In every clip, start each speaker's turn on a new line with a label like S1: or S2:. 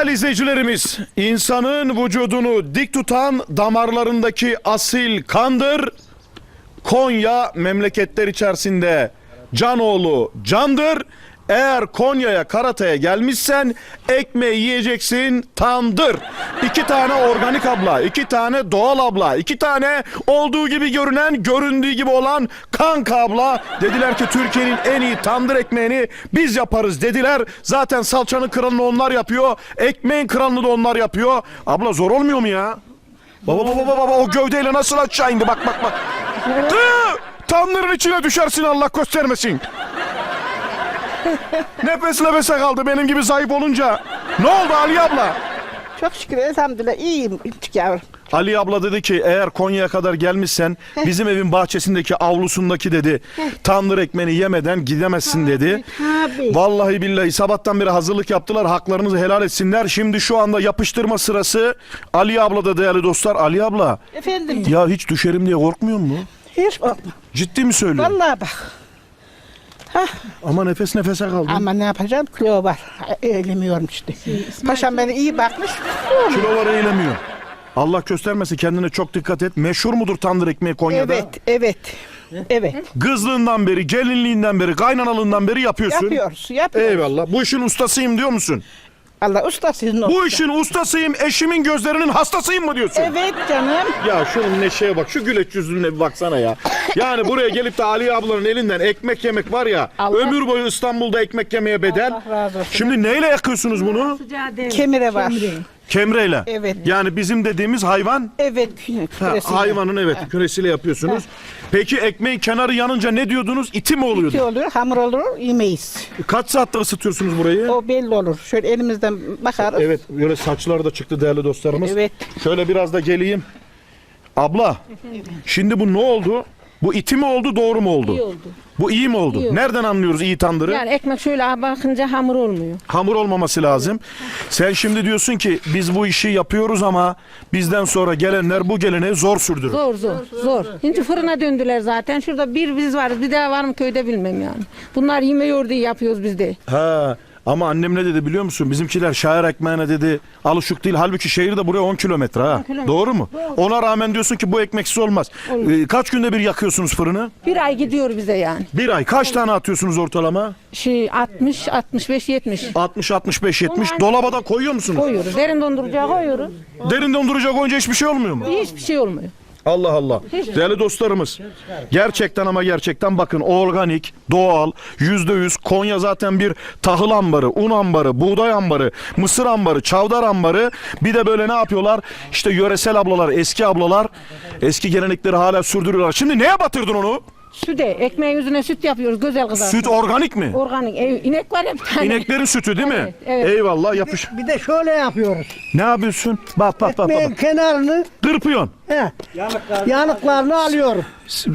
S1: Değerli izleyicilerimiz, insanın vücudunu dik tutan damarlarındaki asil kandır. Konya memleketler içerisinde Canoğlu candır. Eğer Konya'ya Karatay'a gelmişsen ekmeği yiyeceksin tandır. İki tane organik abla, iki tane doğal abla, iki tane olduğu gibi görünen, göründüğü gibi olan kanka abla. Dediler ki Türkiye'nin en iyi tandır ekmeğini biz yaparız dediler. Zaten salçanın kralını onlar yapıyor. Ekmeğin kralını da onlar yapıyor. Abla zor olmuyor mu ya? Baba baba baba baba o gövdeyle nasıl aşağı indi bak bak bak. Tüh! Tandırın içine düşersin Allah göstermesin. Nefes nefese kaldı benim gibi zayıf olunca. Ne oldu Ali abla?
S2: Çok şükür elhamdülillah iyiyim küçük yavrum.
S1: Ali abla dedi ki eğer Konya'ya kadar gelmişsen bizim evin bahçesindeki avlusundaki dedi tandır ekmeğini yemeden gidemezsin dedi.
S2: Tabii.
S1: Vallahi billahi sabahtan beri hazırlık yaptılar haklarınızı helal etsinler. Şimdi şu anda yapıştırma sırası Ali abla da değerli dostlar. Ali abla
S2: Efendim
S1: ya hiç düşerim diye korkmuyor mu?
S2: hiç korkma.
S1: Ciddi mi söylüyorsun?
S2: Vallahi bak.
S1: Ama nefes nefese kaldım.
S2: Ama ne yapacağım kilo var. Eğilemiyorum işte. Paşam beni iyi bakmış.
S1: Kiloları eğilemiyor. Allah göstermesin kendine çok dikkat et. Meşhur mudur tandır ekmeği Konya'da?
S2: Evet, evet. Evet.
S1: Kızlığından beri, gelinliğinden beri, kaynanalığından beri yapıyorsun.
S2: Yapıyoruz, yapıyoruz.
S1: Eyvallah. Bu işin ustasıyım diyor musun?
S2: Allah usta sizin olsun.
S1: Bu işin ustasıyım, eşimin gözlerinin hastasıyım mı diyorsun?
S2: Evet canım.
S1: Ya şunun neşeye bak, şu güleç yüzlüğüne bir baksana ya. Yani buraya gelip de Ali ablanın elinden ekmek yemek var ya,
S2: Allah-
S1: ömür boyu İstanbul'da ekmek yemeye bedel.
S2: Allah razı olsun.
S1: Şimdi neyle yakıyorsunuz bunu?
S2: Kemire var.
S1: Kemreyle.
S2: Evet.
S1: Yani bizim dediğimiz hayvan
S2: Evet. kü-
S1: Ha,
S2: küresiyle.
S1: hayvanın evet küresiyle yapıyorsunuz. Peki ekmeğin kenarı yanınca ne diyordunuz? İti mi oluyordu?
S2: Şey olur, hamur olur, yemeyiz.
S1: Kaç saatte ısıtıyorsunuz burayı?
S2: O belli olur. Şöyle elimizden bakarız.
S1: Evet böyle saçlar da çıktı değerli dostlarımız.
S2: Evet.
S1: Şöyle biraz da geleyim. Abla şimdi bu ne oldu? Bu iti mi oldu doğru mu oldu?
S3: İyi oldu.
S1: Bu iyi mi oldu?
S3: İyi oldu.
S1: Nereden anlıyoruz iyi tandırı?
S3: Yani ekmek şöyle bakınca hamur olmuyor.
S1: Hamur olmaması lazım. Sen şimdi diyorsun ki biz bu işi yapıyoruz ama bizden sonra gelenler bu geleneği zor sürdürür.
S3: Zor zor zor. Şimdi fırına döndüler zaten. Şurada bir biz varız. Bir daha var mı köyde bilmem yani. Bunlar yemiyor diye yapıyoruz biz de.
S1: Ha ama annem ne dedi biliyor musun? Bizimkiler şair ekmeğine dedi alışık değil. Halbuki şehir de buraya 10 kilometre ha.
S3: kilometre.
S1: Doğru mu? Ona rağmen diyorsun ki bu ekmeksiz olmaz. Ee, kaç günde bir yakıyorsunuz fırını?
S3: Bir ay gidiyor bize yani.
S1: Bir ay. Kaç tane atıyorsunuz ortalama?
S3: Şey 60, 65, 70
S1: 60, 65, 70. Dolaba da koyuyor musunuz?
S3: koyuyoruz. Derin dondurucuya koyuyoruz.
S1: Derin dondurucuya koyunca hiçbir şey olmuyor mu?
S3: Hiçbir şey olmuyor.
S1: Allah Allah. Değerli dostlarımız. Gerçekten ama gerçekten bakın organik, doğal, yüzde yüz Konya zaten bir tahıl ambarı, un ambarı, buğday ambarı, mısır ambarı, çavdar ambarı. Bir de böyle ne yapıyorlar? İşte yöresel ablalar, eski ablalar eski gelenekleri hala sürdürüyorlar. Şimdi neye batırdın onu?
S3: Süde, ekmeğin yüzüne süt yapıyoruz güzel kızar.
S1: Süt organik mi?
S3: Organik. E, inek var ya bir tane.
S1: İneklerin sütü değil mi?
S3: Evet, evet.
S1: Eyvallah yapış.
S4: Bir de şöyle yapıyoruz.
S1: Ne yapıyorsun? Bak bak bak
S4: Ekmeğin
S1: bak.
S4: kenarını,
S1: Kırpıyorsun.
S4: He, yanıklarını alıyorum.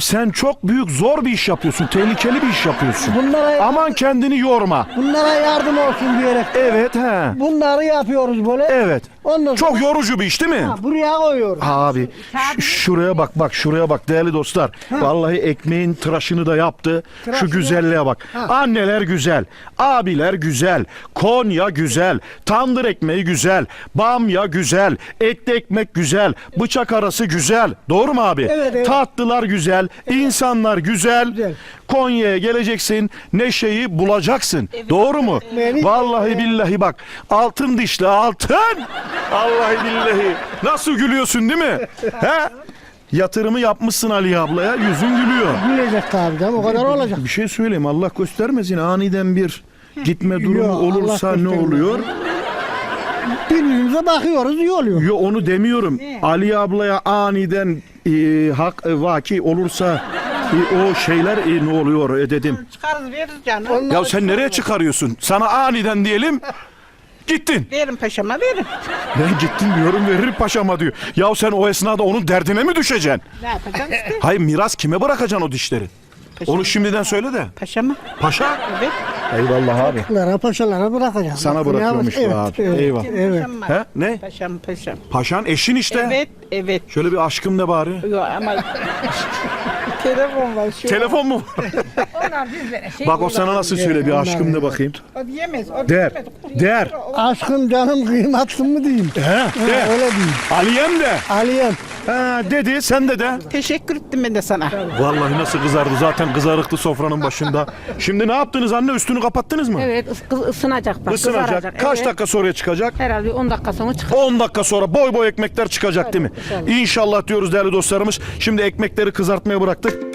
S1: Sen çok büyük zor bir iş yapıyorsun. Tehlikeli bir iş yapıyorsun.
S4: Bunlara
S1: Aman kendini yorma.
S4: bunlara yardım olsun diyerek
S1: Evet he.
S4: bunları yapıyoruz böyle.
S1: Evet.
S4: Ondan sonra
S1: Çok yorucu bir iş değil mi?
S4: buraya koyuyoruz.
S1: Abi ş- şuraya bak bak şuraya bak değerli dostlar. Vallahi ekmeğin tıraşını da yaptı. Şu
S4: Tıraşını
S1: güzelliğe bak. Anneler güzel. Abiler güzel. Konya güzel. Tandır ekmeği güzel. Bamya güzel. Etli ekmek güzel. Bıçak arası güzel. Doğru mu abi?
S4: Evet, evet.
S1: Tatlılar güzel. insanlar güzel.
S4: Güzel.
S1: Konya'ya geleceksin. Neşeyi bulacaksın. Doğru mu?
S4: Beni-
S1: Vallahi billahi bak. Altın dişli altın. Vallahi billahi. Nasıl gülüyorsun değil mi? He? Yatırımı yapmışsın Ali ablaya. Yüzün gülüyor.
S4: Gülecek tabii canım o kadar olacak.
S1: Bir şey söyleyeyim. Allah göstermesin. Aniden bir gitme durumu
S4: Yok, Allah
S1: olursa ne
S4: göstermesin.
S1: oluyor?
S4: Birbirimize bakıyoruz iyi oluyor.
S1: Yo onu demiyorum. Ali ablaya aniden e, hak e, vaki olursa e, o şeyler e, ne oluyor e, dedim.
S2: Çıkarız veririz canım.
S1: Ya sen nereye çıkarıyorsun? Sana aniden diyelim. Gittin.
S2: Verin paşama verin.
S1: Ben gittim diyorum verir paşama diyor. Ya sen o esnada onun derdine mi düşeceksin?
S2: Ne yapacaksın işte?
S1: Hayır miras kime bırakacaksın o dişleri? Onu şimdiden söyle de.
S2: Paşama.
S1: Paşa.
S2: Evet.
S1: Eyvallah abi.
S4: Lara paşalara bırakacağız.
S1: Sana bırakıyormuş
S4: evet,
S1: bu abi.
S4: Evet,
S1: Eyvah.
S4: Evet.
S1: He? Ne?
S2: Paşam paşam.
S1: Paşan eşin işte.
S2: Evet evet.
S1: Şöyle bir aşkım de bari.
S2: Yok ama Telefon var şu.
S1: Telefon mu?
S3: Onlar bizlere şey
S1: Bak o sana nasıl söyledi aşkım de bakayım.
S2: O diyemez. O
S1: Der. Der.
S4: Aşkım canım kıymatlı mı diyeyim?
S1: He,
S4: Ha,
S1: de.
S4: öyle diyeyim.
S1: Aliyem de.
S4: Aliyem.
S1: Ha, dedi sen de de.
S2: Teşekkür ettim ben de sana.
S1: Vallahi nasıl kızardı zaten kızarıktı sofranın başında. Şimdi ne yaptınız anne üstünü kapattınız mı?
S3: Evet ıs- kız- ısınacak bak.
S1: Isınacak.
S3: kızaracak.
S1: Kaç
S3: Evet.
S1: dakika sonra çıkacak?
S3: Herhalde 10 dakika sonra çıkar.
S1: 10 dakika sonra boy boy ekmekler çıkacak değil mi?
S3: inşallah.
S1: İnşallah diyoruz değerli dostlarımız. Şimdi ekmekleri kızartmaya bıraktık.